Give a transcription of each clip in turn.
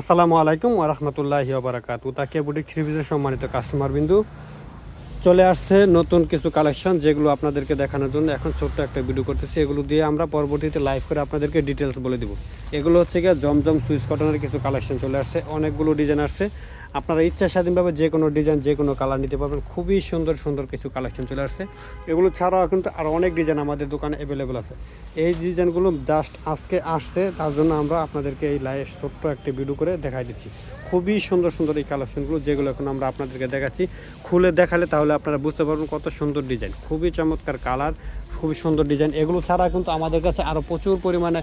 আসসালামু আলাইকুম ওরহমতুল্লাহি বারাকাতু তাকে বুটি খিরিবিজের সম্মানিত কাস্টমার বিন্দু। চলে আসছে নতুন কিছু কালেকশন যেগুলো আপনাদেরকে দেখানোর জন্য এখন ছোট্ট একটা ভিডিও করতেছি। এগুলো দিয়ে আমরা পরবর্তীতে লাইভ করে আপনাদেরকে ডিটেলস বলে দিব। এগুলো হচ্ছে গিয়ে জমজম সুইচ কটনের কিছু কালেকশন চলে আসছে। অনেকগুলো ডিজাইন আসছে। আপনারা ইচ্ছা স্বাধীনভাবে যে কোনো ডিজাইন যে কোনো কালার নিতে পারবেন। খুবই সুন্দর সুন্দর কিছু কালেকশন চলে আসছে। এগুলো ছাড়াও কিন্তু আরও অনেক ডিজাইন আমাদের দোকানে অ্যাভেলেবেল আছে। এই ডিজাইনগুলো জাস্ট আজকে আসছে, তার জন্য আমরা আপনাদেরকে এই লাইভ ছোট্ট একটি ভিডিও করে দেখাই দিচ্ছি। খুবই সুন্দর সুন্দর এই কালেকশনগুলো যেগুলো এখন আমরা আপনাদেরকে দেখাচ্ছি। খুলে দেখালে তাহলে আপনারা বুঝতে পারবেন কত সুন্দর ডিজাইন খুবই চমৎকার কালার খুবই সুন্দর ডিজাইন। এগুলো ছাড়া কিন্তু আমাদের কাছে আরও প্রচুর পরিমাণে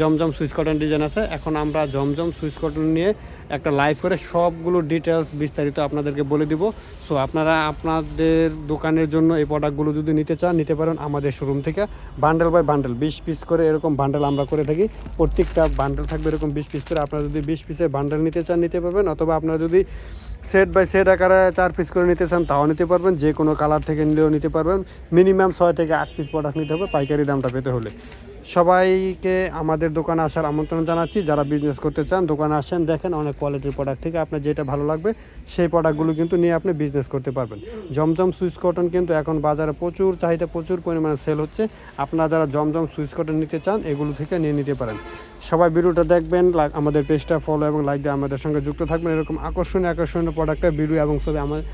জমজম সুইচ কটন ডিজাইন আছে। এখন আমরা জমজম সুইচ কটন নিয়ে একটা লাইভ করে সবগুলো ডিটেলস বিস্তারিত আপনাদেরকে বলে দিব। সো আপনারা আপনাদের দোকানের জন্য এই প্রোডাক্টগুলো যদি নিতে চান, নিতে পারেন আমাদের শোরুম থেকে। বান্ডেল বাই বান্ডেল বিশ পিস করে এরকম বান্ডেল আমরা করে থাকি। প্রত্যেকটা বান্ডেল থাকবে এরকম বিশ পিস করে। আপনারা যদি বিশ পিসের বান্ডেল নিতে চান, নিতে পারবেন। অথবা আপনারা যদি সেট বাই সেট আকারে চার পিস করে নিতে চান, তাও নিতে পারবেন। যে কোনো কালার থেকে নিলেও নিতে পারবেন। মিনিমাম ছয় থেকে আট পিস প্রোডাক্ট নিতে হবে, পাইকারি দামটা পেতে হলে। সবাইকে আমাদের দোকানে আসার আমন্ত্রণ জানাচ্ছি। যারা বিজনেস করতে চান, দোকানে আসেন, দেখেন অনেক কোয়ালিটির প্রোডাক্ট থেকে আপনার যেটা ভালো লাগবে, সেই প্রোডাক্টগুলো কিন্তু নিয়ে আপনি বিজনেস করতে পারবেন। জমজম সুইচ কটন কিন্তু এখন বাজারে প্রচুর, চাহিদা প্রচুর পরিমাণে সেল হচ্ছে। আপনারা যারা জমজম সুইচ কটন নিতে চান, এগুলো থেকে নিয়ে নিতে পারেন। সবাই ভিডিওটা দেখবেন আমাদের পেজটা ফলো এবং লাইক দিয়ে আমাদের সঙ্গে যুক্ত থাকবেন। এরকম আকর্ষণীয় আকর্ষণীয় প্রোডাক্টের ভিডিও এবং ছবি আমাদের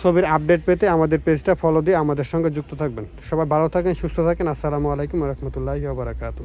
ছবির আপডেট পেতে আমাদের পেজটা ফলো দিয়ে আমাদের সঙ্গে যুক্ত থাকবেন। সবাই ভালো থাকেন, সুস্থ থাকেন। আসসালামু আলাইকুম রহমতুল্লাহ বারাকাতু